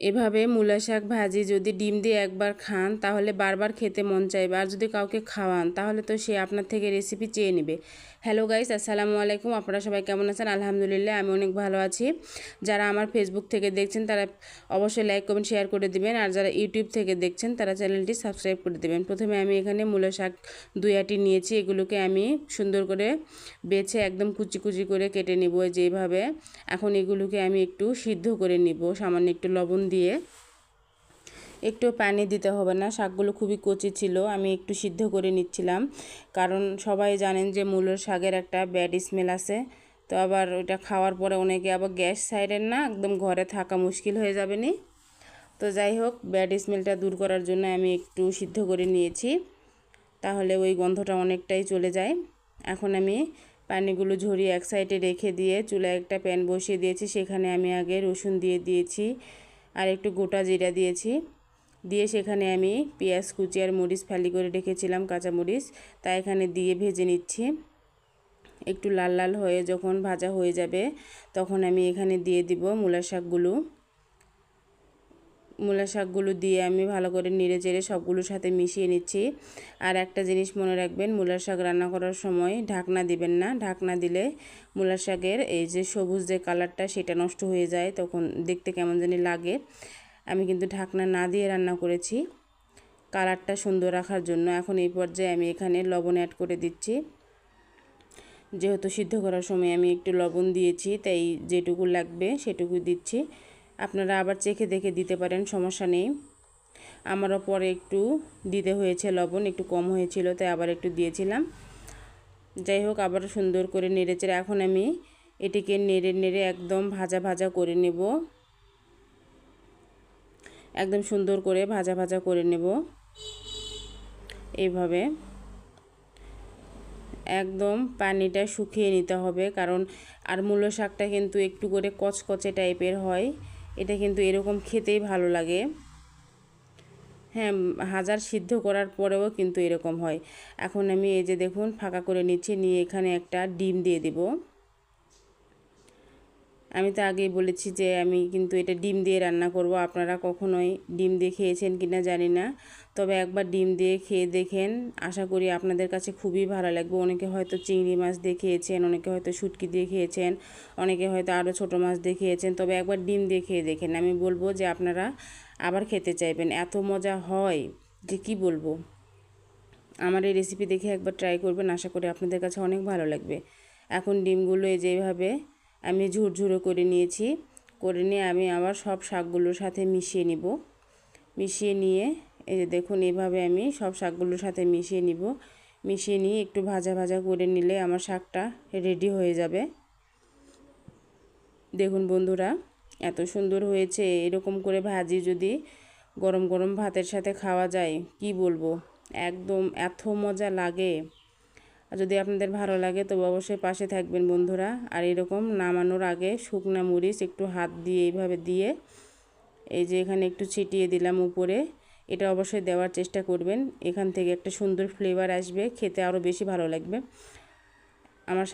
এভাবে মূলা শাক ভাজি যদি ডিম দিয়ে একবার খান, তাহলে বারবার খেতে মন চাইবে। আর যদি কাউকে খাওয়ান, তাহলে তো সে আপনার থেকে রেসিপি চেয়ে নেবে। হ্যালো গাইস আসসালামু আলাইকুম। আপনারা সবাই কেমন আছেন? আলহামদুলিল্লাহ, আমি অনেক ভালো আছি। যারা আমার ফেসবুক থেকে দেখছেন, তারা অবশ্যই লাইক কমেন্ট শেয়ার করে দিবেন। আর যারা ইউটিউব থেকে দেখছেন, তারা চ্যানেলটি সাবস্ক্রাইব করে দেবেন। প্রথমে আমি এখানে মূলা শাক দুই আটি নিয়েছি। এগুলোকে আমি সুন্দর করে বেছে একদম কুচি কুচি করে কেটে নিব যেভাবে এখন এগুলোকে আমি একটু সিদ্ধ করে নিব। সামান্য একটু লবণ দিয়ে একটু পানি দিতে হবে না। শাকগুলো খুবই কচি ছিল, আমি একটু সিদ্ধ করে নিচ্ছিলাম। কারণ সবাই জানেন যে মূলের শাকের একটা ব্যাড স্মেল আছে। তো আবার ওইটা খাওয়ার পরে অনেকে আবার গ্যাস সাইডের না, একদম ঘরে থাকা মুশকিল হয়ে যাবে নি। তো যাই হোক ব্যাড স্মেলটা দূর করার জন্য আমি একটু সিদ্ধ করে নিয়েছি। তাহলে ওই গন্ধটা অনেকটাই চলে যায়। এখন আমি পানিগুলো ঝরিয়ে এক সাইডে রেখে দিয়ে চুলায় একটা প্যান বসিয়ে দিয়েছি। সেখানে আমি আগে রসুন দিয়ে দিয়েছি। আর একটু গোটা জিরা দিয়েছি। দিয়ে সেখানে আমি পেঁয়াজ, কুচি আর মরিচ ফালি করে রেখেছিলাম, কাঁচা মরিচ। তা এখানে দিয়ে ভেজে নিচ্ছি। একটু লাল লাল হয়ে যখন ভাজা হয়ে যাবে, তখন আমি এখানে দিয়ে দিব মূলা শাকগুলো। মূলা শাকগুলো দিয়ে আমি ভালো করে নেড়ে চেড়ে সবগুলোর সাথে মিশিয়ে নিচ্ছি। আর একটা জিনিস মনে রাখবেন, মূলা শাক রান্না করার সময় ঢাকনা দিবেন না। ঢাকনা দিলে মূলা শাকের এই যে সবুজ যে কালারটা সেটা নষ্ট হয়ে যায়, তখন দেখতে কেমন জানি লাগে। আমি কিন্তু ঢাকনা না দিয়ে রান্না করেছি কালারটা সুন্দর রাখার জন্য। এখন এই পর্যায়ে আমি এখানে লবণ অ্যাড করে দিচ্ছি। যেহেতু সিদ্ধ করার সময় আমি একটু লবণ দিয়েছি, তাই যেটুকু লাগবে সেটুকু দিচ্ছি। আপনারা আবার চেখে দেখে দিতে পারেন, সমস্যা নেই। আমারও পরে একটু দিতে হয়েছে লবণ, একটু কম হয়েছিল, তাই আবার একটু দিয়েছিলাম। যাই হোক, আবার সুন্দর করে নেড়েচেড়ে এখন আমি এটিকে নেড়ে নেড়ে একদম ভাজা ভাজা করে নেব। একদম সুন্দর করে ভাজা ভাজা করে নেব। এইভাবে একদম পানিটা শুকিয়ে নিতে হবে, কারণ আর মূলো শাকটা কিন্তু একটু করে কচকচে টাইপের হয়। এটা কিন্তু এরকম খেতেই ভালো লাগে। হ্যাঁ হাজার সিদ্ধ করার পরেও কিন্তু এরকম হয়। এখন আমি এই যে দেখুন, ফাঁকা করে নিচ্ছি, নিয়ে এখানে একটা ডিম দিয়ে দেবো। আমি তো আগেই বলেছি যে আমি কিন্তু এটা ডিম দিয়ে রান্না করব। আপনারা কখনোই ডিম দিয়ে খেয়েছেন কি না জানি না। তবে একবার ডিম দিয়ে খেয়ে দেখেন। আশা করি আপনাদের কাছে খুবই ভালো লাগবে। অনেকে হয়তো চিংড়ি মাছ দিয়ে খেয়েছেন, অনেকে হয়তো শুটকি দিয়ে খেয়েছেন, অনেকে হয়তো আরও ছোটো মাছ দিয়ে খেয়েছেন। তবে একবার ডিম দিয়ে খেয়ে দেখেন। আমি বলব যে আপনারা আবার খেতে চাইবেন। এত মজা হয় যে কি বলব? আমার এই রেসিপি দেখে একবার ট্রাই করবেন। আশা করি আপনাদের কাছে অনেক ভালো লাগবে। এখন ডিমগুলো এই যেভাবে আমি ঝুরঝুরো করে নিয়েছি। করে নিয়ে আমি আবার সব শাকগুলোর সাথে মিশিয়ে নিব। মিশিয়ে নিয়ে এই যে দেখুন, এভাবে আমি সব শাকগুলোর সাথে মিশিয়ে নিব। মিশিয়ে নিয়ে একটু ভাজা ভাজা করে নিলে আমার শাকটা রেডি হয়ে যাবে। দেখুন বন্ধুরা, এত সুন্দর হয়েছে। এরকম করে ভাজি যদি গরম গরম ভাতের সাথে খাওয়া যায়, কি বলব? একদম এত মজা লাগে। আর যদি আপনাদের ভালো লাগে, তবে অবশ্যই পাশে থাকবেন বন্ধুরা। আর এরকম নামানোর আগে শুকনা মরিচ একটু হাত দিয়ে এইভাবে দিয়ে, এই যে এখানে একটু ছিটিয়ে দিলাম উপরে, এটা অবশ্যই দেওয়ার চেষ্টা করবেন। এখান থেকে একটা সুন্দর ফ্লেভার আসবে, খেতে আরও বেশি ভালো লাগবে। আমার